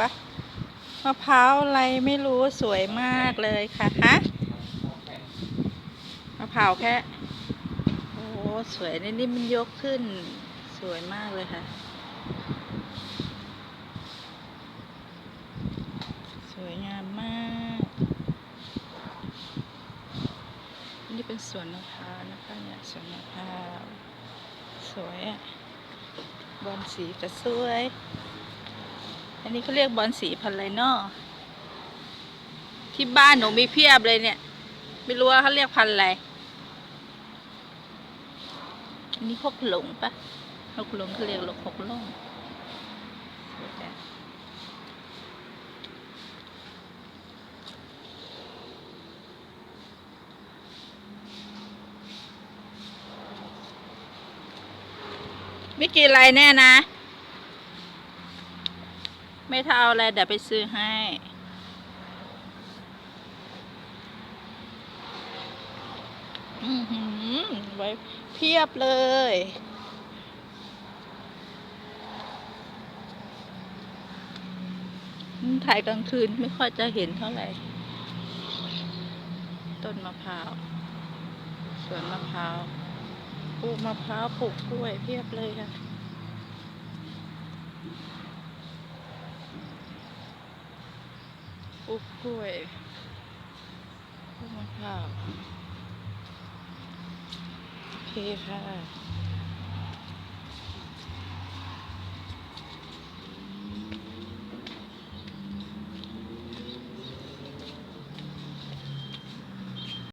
ปะมะพร้าวอะไรไม่รู้สวยมากเลยค่ะฮะมะพร้าวแค่โอ้สวยนี่นี่มันยกขึ้น สวยมากเลยค่ะ สวยงามมาก นี่เป็นสวนมะพร้าวนะคะเนี่ยสวนมะพร้าวสวยอะบอลสีก็สวย อันนี้เขาเรียกบอลสีพันไรนาะที่บ้านหนูมีเพียบเลยเนี่ย ไม่รู้ว่าเขาเรียกพันอะไร อันนี้หกหลงปะหกหลงเขาเรียกหลงหกหลงสวยจังไม่กินอะไรแน่นะ ไม่เท่าอะไรเดี๋ยวไปซื้อให้อือหือไว้เพียบเลย ถ่ายกลางคืนไม่ค่อยจะเห็นเท่าไหร่ ต้นมะพร้าว สวนมะพร้าว ปลูกมะพร้าว ปลูกกล้วยเพียบเลยค่ะ ปุ๊บกล้วยปลูกมะพร้าวโอเคค่ะ